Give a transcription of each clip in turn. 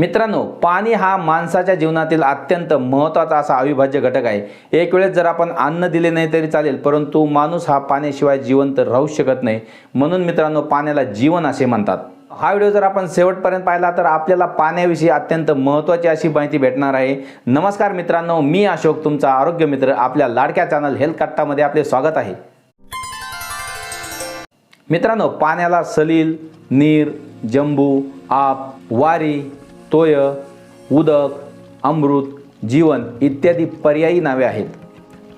मित्रांनो पाणी हा माणसाच्या जीवनातील अत्यंत महत्त्वाचा असा अविभाज्य घटक आहे. एक वेळेस जर आपण अन्न दिले नाही तरी चालेल परंतु माणूस हा पाण्याशिवाय जिवंत राहू शकत नाही. म्हणून मित्रांनो पाण्याला जीवन असे म्हणतात. हा व्हिडिओ जर आपण शेवटपर्यंत पाहिला तर आपल्याला पाण्याविषयी अत्यंत महत्त्वाची अशी माहिती भेटणार आहे. नमस्कार मित्रांनो मी अशोक तुमचा आरोग्य मित्र. आपल्या लाडक्या चॅनल हेल्थ कट्टामध्ये आपले स्वागत आहे. मित्रांनो पाण्याला सलील नीर जंबू आप वारी तोय उदक अमृत जीवन इत्यादी पर्यायी नावे आहेत.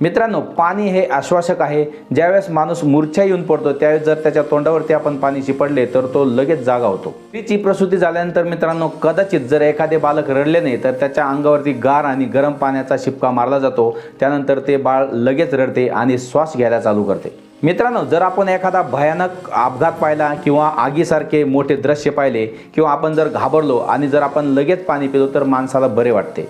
मित्रांनो पाणी हे आश्वासक आहे. ज्यावेळेस माणूस मूर्छा येऊन पडतो त्यावेळेस जर त्याच्या तोंडावरती आपण पाणी शिपडले तर तो लगेच जागा होतो. स्त्रीची प्रसूती झाल्यानंतर मित्रांनो कदाचित जर एखादे बालक रडले नाही तर त्याच्या अंगावरती गार आणि गरम पाण्याचा शिपका मारला जातो. त्यानंतर ते बाळ लगेच रडते आणि श्वास घ्यायला चालू करते. मित्रांनो जर आपण एखादा भयानक अपघात पाहिला किंवा आगीसारखे मोठे दृश्य पाहिले किंवा आपण जर घाबरलो आणि जर आपण लगेच पाणी पिलो तर माणसाला बरे वाटते.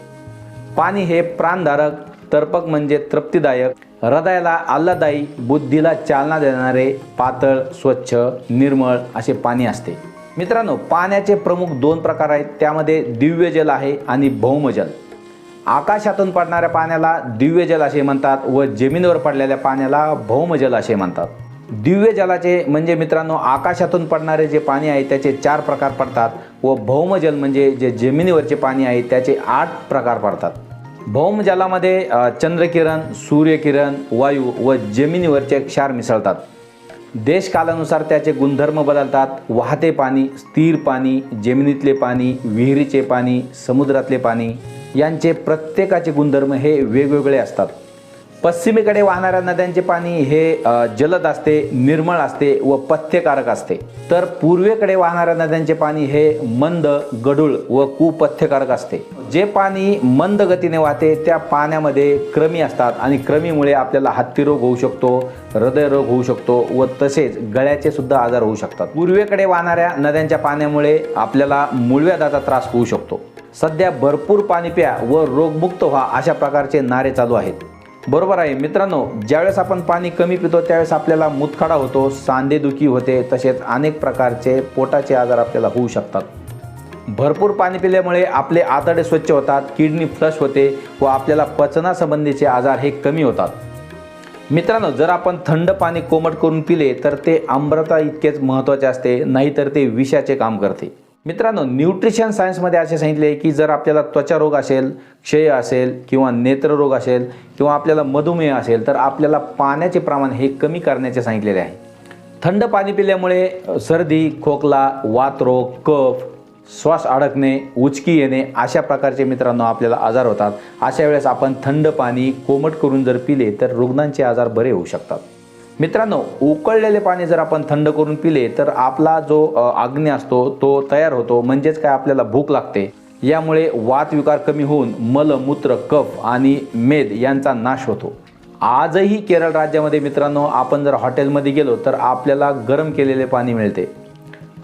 पाणी हे प्राणधारक तर्पक म्हणजे तृप्तीदायक हृदयाला आल्हादायी बुद्धीला चालना देणारे पातळ स्वच्छ निर्मळ असे पाणी असते. मित्रांनो पाण्याचे प्रमुख दोन प्रकार आहेत. त्यामध्ये दिव्य जल आहे आणि भौमजल आकाशातून पडणाऱ्या पाण्याला दिव्य जल असे म्हणतात व जमिनीवर पडलेल्या पाण्याला भौमजल असे म्हणतात. दिव्य जलाचे म्हणजे मित्रांनो आकाशातून पडणारे जे पाणी आहे त्याचे चार प्रकार पडतात व भौमजल म्हणजे जे जमिनीवरचे पाणी आहे त्याचे आठ प्रकार पडतात. भौमजलामध्ये चंद्रकिरण सूर्यकिरण वायू व जमिनीवरचे क्षार मिसळतात. देशकालानुसार त्याचे गुणधर्म बदलतात. वाहते पाणी स्थिर पाणी जमिनीतले पाणी विहिरीचे पाणी समुद्रातले पाणी यांचे प्रत्येकाचे गुणधर्म हे वेगवेगळे असतात. पश्चिमेकडे वाहणाऱ्या नद्यांचे पाणी हे जलद असते निर्मळ असते व पथ्यकारक असते. तर पूर्वेकडे वाहणाऱ्या नद्यांचे पाणी हे मंद गढूळ व कुपथ्यकारक असते. जे पाणी मंद गतीने वाहते त्या पाण्यामध्ये क्रमी असतात आणि क्रमीमुळे आपल्याला हत्तीरोग होऊ शकतो हृदयरोग होऊ शकतो व तसेच गळ्याचे सुद्धा आजार होऊ शकतात. पूर्वेकडे वाहणाऱ्या नद्यांच्या पाण्यामुळे आपल्याला मूळव्याधाचा त्रास होऊ शकतो. सध्या भरपूर पाणी प्या व रोगमुक्त व्हा अशा प्रकारचे नारे चालू आहेत. बरोबर आहे मित्रांनो ज्यावेळेस आपण पाणी कमी पितो त्यावेळेस आपल्याला मुतखडा होतो सांधेदुखी होते तसेच अनेक प्रकारचे पोटाचे आजार आपल्याला होऊ शकतात. भरपूर पाणी पिल्यामुळे आपले आतडे स्वच्छ होतात किडनी फ्लश होते व आपल्याला पचनासंबंधीचे आजार हे कमी होतात. मित्रांनो जर आपण थंड पाणी कोमट करून पिले तर ते अमृता इतकेच महत्त्वाचे असते नाहीतर ते विषाचे काम करते. मित्रांनो न्यूट्रिशन सायन्समध्ये असे सांगितले की जर आपल्याला त्वचा रोग असेल क्षय असेल किंवा नेत्ररोग असेल किंवा आपल्याला मधुमेह असेल तर आपल्याला पाण्याचे प्रमाण हे कमी करण्याचे सांगितलेले आहे. थंड पाणी पिल्यामुळे सर्दी खोकला वातरोग कफ श्वास अडकणे उचकी येणे अशा प्रकारचे मित्रांनो आपल्याला आजार होतात. अशा वेळेस आपण थंड पाणी कोमट करून जर पिले तर रुग्णांचे आजार बरे होऊ शकतात. मित्रांनो उकळलेले पाणी जर आपण थंड करून पिले तर आपला जो आग्ने असतो तो तयार होतो. म्हणजेच काय? आपल्याला भूक लागते. यामुळे वातविकार कमी होऊन मल मूत्र कफ आणि मेद यांचा नाश होतो. आजही केरळ राज्यामध्ये मित्रांनो आपण जर हॉटेलमध्ये गेलो तर आपल्याला गरम केलेले पाणी मिळते.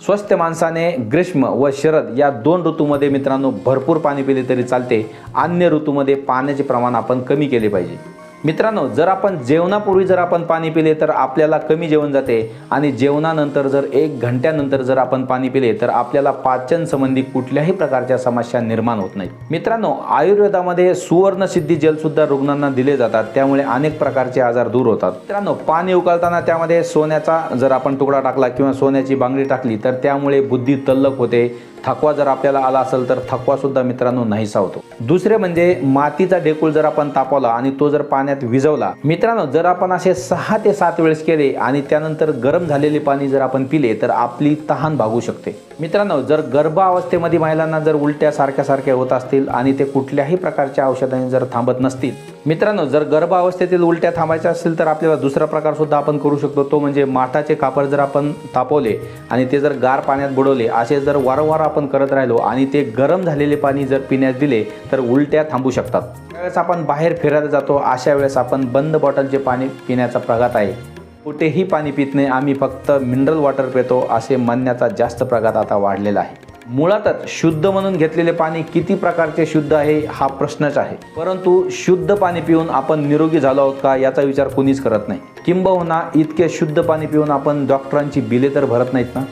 स्वस्थ माणसाने ग्रीष्म व शरद या दोन ऋतूमध्ये मित्रांनो भरपूर पाणी पिले तरी चालते. अन्य ऋतूमध्ये पाण्याचे प्रमाण आपण कमी केले पाहिजे. मित्रांनो जर आपण जेवणापूर्वी जर आपण पाणी पिले तर आपल्याला कमी जेवण जाते. आणि जेवणानंतर जर एक घंट्यानंतर जर आपण पाणी पिले तर आपल्याला पाचन संबंधी कुठल्याही प्रकारच्या समस्या निर्माण होत नाहीत. मित्रांनो आयुर्वेदामध्ये सुवर्णसिद्धी जलसुद्धा रुग्णांना दिले जातात. त्यामुळे अनेक प्रकारचे आजार दूर होतात. मित्रांनो पाणी उकळताना त्यामध्ये सोन्याचा जर आपण तुकडा टाकला किंवा सोन्याची बांगडी टाकली तर त्यामुळे बुद्धी तल्लक होते. थकवा जर आपल्याला आला असेल तर थकवा सुद्धा मित्रांनो नाहीसा होतो. दुसरे म्हणजे मातीचा ढेकूळ जर आपण तापवला आणि तो जर पाणी पाण्यात विझवला मित्रांनो जर आपण असे सहा ते सात वेळेस केले आणि त्यानंतर गरम झालेले पाणी जर आपण पिले तर आपली तहान भागू शकते. मित्रांनो जर गर्भावस्थेमध्ये महिलांना जर उलट्या सारख्या सारख्या होत असतील आणि ते कुठल्याही प्रकारच्या औषधाने जर थांबत नसतील मित्रांनो जर गर्भावस्थेतील उलट्या थांबायच्या असतील तर आपल्याला दुसरा प्रकार सुद्धा आपण करू शकतो. तो म्हणजे माठाचे कापड जर आपण तापवले आणि ते जर गार पाण्यात बुडवले असे जर वारंवार आपण करत राहिलो आणि ते गरम झालेले पाणी जर पिण्यात दिले तर उलट्या थांबू शकतात. त्यावेळेस आपण बाहेर फिरायला जातो अशा वेळेस आपण बंद बॉटलचे पाणी पिण्याचा प्रघात आहे. कुठेही पाणी पित नाही आम्ही फक्त मिनरल वॉटर पितो असे म्हणण्याचा जास्त प्रघात आता वाढलेला आहे. मुळातच शुद्ध म्हणून घेतलेले पाणी किती प्रकारचे शुद्ध आहे हा प्रश्नच आहे. परंतु शुद्ध पाणी पिऊन आपण निरोगी झालो आहोत का याचा विचार कोणीच करत नाही. किंबहुना इतके शुद्ध पाणी पिऊन आपण डॉक्टरांची बिले तर भरत नाहीत ना?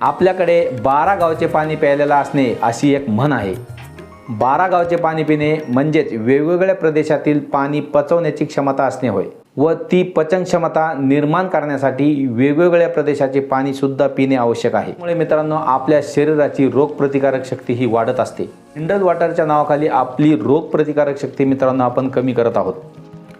आपल्याकडे बारा गावचे पाणी प्यायलेला असणे अशी एक म्हण आहे. बारा गावचे पाणी पिणे म्हणजेच वेगवेगळ्या प्रदेशातील पाणी पचवण्याची क्षमता असणे होय व ती पचन क्षमता निर्माण करण्यासाठी वेगवेगळ्या प्रदेशाचे पाणी सुद्धा पिणे आवश्यक आहे. त्यामुळे मित्रांनो आपल्या शरीराची रोगप्रतिकारक शक्ती ही वाढत असते. मिनरल वॉटरच्या नावाखाली आपली रोगप्रतिकारक शक्ती मित्रांनो आपण कमी करत आहोत.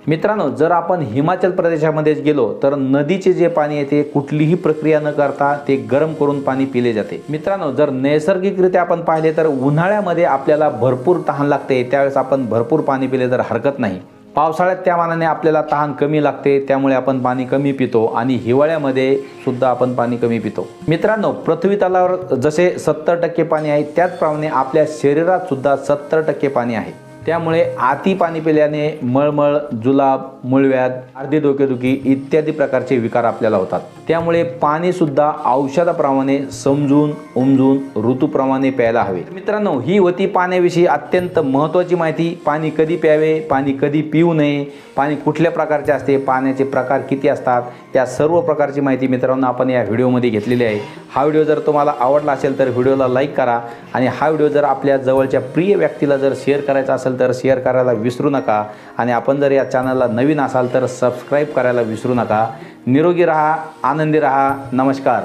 मित्रांनो जर आपण हिमाचल प्रदेशामध्येच गेलो तर नदीचे जे पाणी आहे ते कुठलीही प्रक्रिया न करता ते गरम करून पाणी पिले जाते. मित्रांनो जर नैसर्गिकरित्या आपण पाहिले तर उन्हाळ्यामध्ये आपल्याला भरपूर तहान लागते. त्यावेळेस आपण भरपूर पाणी पिले तर हरकत नाही. पावसाळ्यात त्या मानाने आपल्याला तहान कमी लागते त्यामुळे आपण पाणी कमी पितो आणि हिवाळ्यामध्ये सुद्धा आपण पाणी कमी पितो. मित्रांनो पृथ्वी तलावर जसे सत्तर टक्के पाणी आहे त्याचप्रमाणे आपल्या शरीरात सुद्धा सत्तर टक्के पाणी आहे. त्यामुळे आती पाणी पिल्याने मळमळ जुलाब मुळव्यात अर्धी डोकेदुखी इत्यादी प्रकारचे विकार आपल्याला होतात. त्यामुळे पाणीसुद्धा औषधाप्रमाणे समजून उमजून ऋतूप्रमाणे प्यायला हवे. मित्रांनो ही होती पाण्याविषयी अत्यंत महत्त्वाची माहिती. पाणी कधी प्यावे पाणी कधी पिऊ नये पाणी कुठल्या प्रकारचे असते पाण्याचे प्रकार किती असतात त्या सर्व प्रकारची माहिती मित्रांनो आपण या व्हिडिओमध्ये घेतलेली आहे. हा व्हिडिओ जर तुम्हाला आवडला असेल तर व्हिडिओला लाईक करा आणि हा व्हिडिओ जर आपल्या जवळच्या प्रिय व्यक्तीला जर शेअर करायचा असेल तर शेअर करायला विसरू नका. आणि आपण जर या चॅनलला नवीन असाल तर सबस्क्राईब करायला विसरू नका. निरोगी रहा आनंदी रहा. नमस्कार.